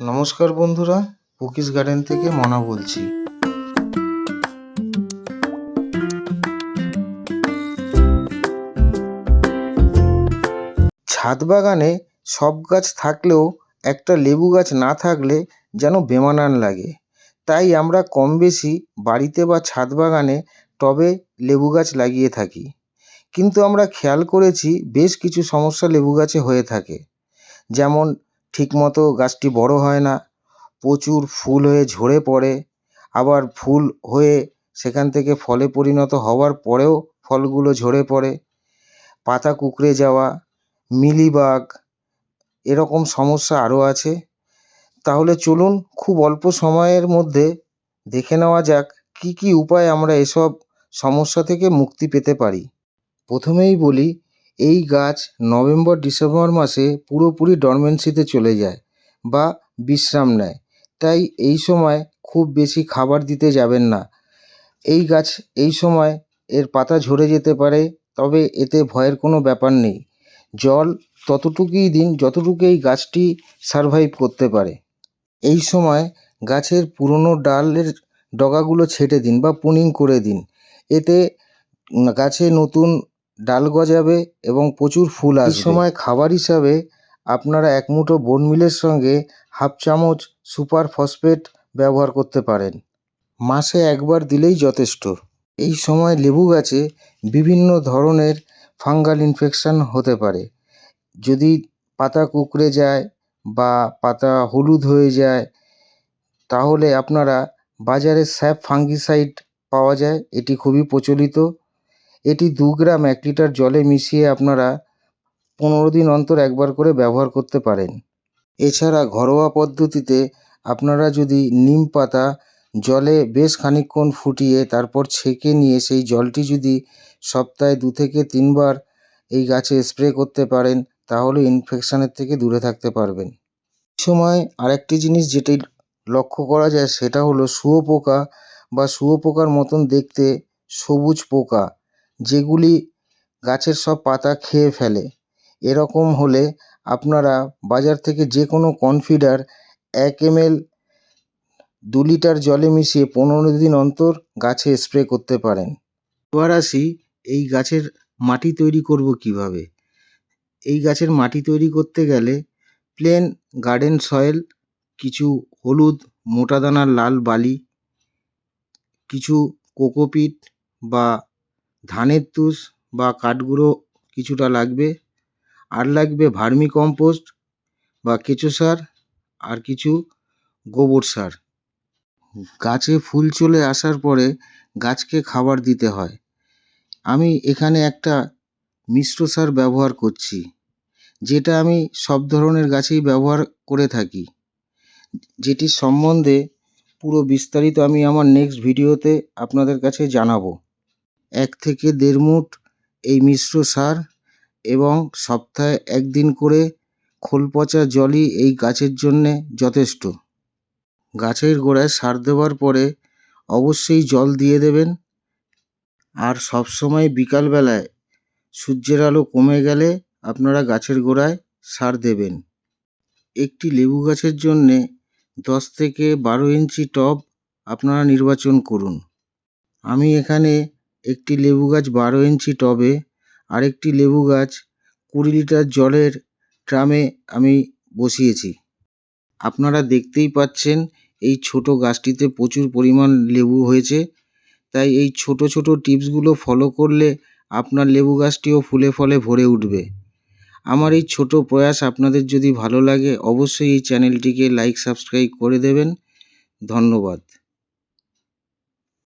নমস্কার বন্ধুরা cookies garden থেকে মনা বলছি। ছাদ বাগানে সব গাছ থাকলেও একটা লেবু গাছ না থাকলে যেন বেমানান লাগে। তাই আমরা কম বেশি বাড়িতে বা ছাদ বাগানে টবে লেবু গাছ লাগিয়ে থাকি। কিন্তু আমরা খেয়াল করেছি বেশ কিছু সমস্যা লেবু গাছে হয়ে থাকে। যেমন ঠিকমতো গাছটি বড়ো হয় না। প্রচুর ফুল হয়ে ঝরে পড়ে। আবার ফুল হয়ে সেখান থেকে ফলে পরিণত হওয়ার পরেও ফলগুলো ঝরে পড়ে। পাতা কুঁকড়ে যাওয়া মিলিবাগ এরকম সমস্যা আরও আছে। তাহলে চলুন খুব অল্প সময়ের মধ্যে দেখে নেওয়া যাক কী কী উপায়ে আমরা এসব সমস্যা থেকে মুক্তি পেতে পারি। প্রথমেই বলি এই গাছ নভেম্বর, ডিসেম্বর মাসে পুরোপুরি ডরমেন্সিতে চলে যায় বা বিশ্রাম নেয়। তাই এই সময় খুব বেশি খাবার দিতে যাবেন না। এই গাছ এই সময় এর পাতা ঝরে যেতে পারে, তবে এতে ভয়ের কোনো ব্যাপার নেই। জল ততটুকুই দিন যতটুকু এই গাছটি সারভাইভ করতে পারে। এই সময় গাছের পুরনো ডালের ডগাগুলো ছেঁটে দিন বা পুনিং করে দিন। এতে গাছে নতুন ডাল গজাবে এবং প্রচুর ফুল আসবে। এই সময় খাবার হিসাবে আপনারা এক মুঠো বোন মিলের সঙ্গে হাফ চামচ সুপার ফসফেট ব্যবহার করতে পারেন। মাসে একবার দিলেই যথেষ্ট। এই সময় লেবু গাছে বিভিন্ন ধরনের ফাঙ্গাল ইনফেকশান হতে পারে। যদি পাতা কুঁকড়ে যায় বা পাতা হলুদ হয়ে যায় তাহলে আপনারা বাজারে স্যাপ ফাঙ্গিসাইড পাওয়া যায়। এটি খুবই প্রচলিত। এটি দু গ্রাম এক লিটার জলে মিশিয়ে আপনারা পনেরো দিন অন্তর একবার করে ব্যবহার করতে পারেন। এছাড়া ঘরোয়া পদ্ধতিতে আপনারা যদি নিম পাতা জলে বেশ খানিকক্ষণ ফুটিয়ে তারপর ছেঁকে নিয়ে সেই জলটি যদি সপ্তাহে দু থেকে তিনবার এই গাছে স্প্রে করতে পারেন, তাহলে ইনফেকশানের থেকে দূরে থাকতে পারবেন। সময় আরেকটি জিনিস যেটি লক্ষ্য করা যায় সেটা হলো শুয়োপোকা বা শুয়োপোকার মতন দেখতে সবুজ পোকা। যেগুলি গাছের সব পাতা খেয়ে ফেলে। এরকম হলে আপনারা বাজার থেকে যে কোনো কনফিডার এক এমএল দু লিটার জলে মিশিয়ে পনেরো দিন অন্তর গাছে স্প্রে করতে পারেন। এবার আসি এই গাছের মাটি তৈরি করব কীভাবে। এই গাছের মাটি তৈরি করতে গেলে প্লেন গার্ডেন সয়েল, কিছু হলুদ, মোটা দানার লাল বালি, কিছু কোকোপিট বা ধানের তুষ বা কাঠগুঁড়ো কিছুটা লাগবে। আর লাগবে ভার্মি কম্পোস্ট বা কেঁচো সার আর কিছু গোবর সার। গাছে ফুল চলে আসার পরে গাছকে খাবার দিতে হয়। আমি এখানে একটা মিশ্র সার ব্যবহার করছি, যেটা আমি সব ধরনের গাছেই ব্যবহার করে থাকি। যেটির সম্বন্ধে পুরো বিস্তারিত আমি আমার নেক্সট ভিডিওতে আপনাদের কাছে জানাব। এক থেকে দেড় মুঠ এই মিশ্র সার এবং সপ্তাহে একদিন করে খোল পচা জলই এই গাছের জন্যে যথেষ্ট। গাছের গোড়ায় সার দেওয়ার পরে অবশ্যই জল দিয়ে দেবেন। আর সবসময় বিকালবেলায় সূর্যের আলো কমে গেলে আপনারা গাছের গোড়ায় সার দেবেন। একটি লেবু গাছের জন্যে দশ থেকে বারো ইঞ্চি টব আপনারা নির্বাচন করুন। আমি এখানে একটি লেবু গাছ বারো ইঞ্চি টবে, আরেকটি লেবু গাছ কুড়ি লিটার জলের ড্রামে আমি বসিয়েছি। আপনারা দেখতেই পাচ্ছেন, এই ছোট গাছটিতে প্রচুর পরিমাণ লেবু হয়েছে। তাই এই ছোট ছোট টিপসগুলো ফলো করলে আপনার লেবু গাছটিও ফুলে ফলে ভরে উঠবে। আমার এই ছোট প্রয়াস আপনাদের যদি ভালো লাগে, অবশ্যই এই চ্যানেলটিকে লাইক, সাবস্ক্রাইব করে দেবেন। ধন্যবাদ।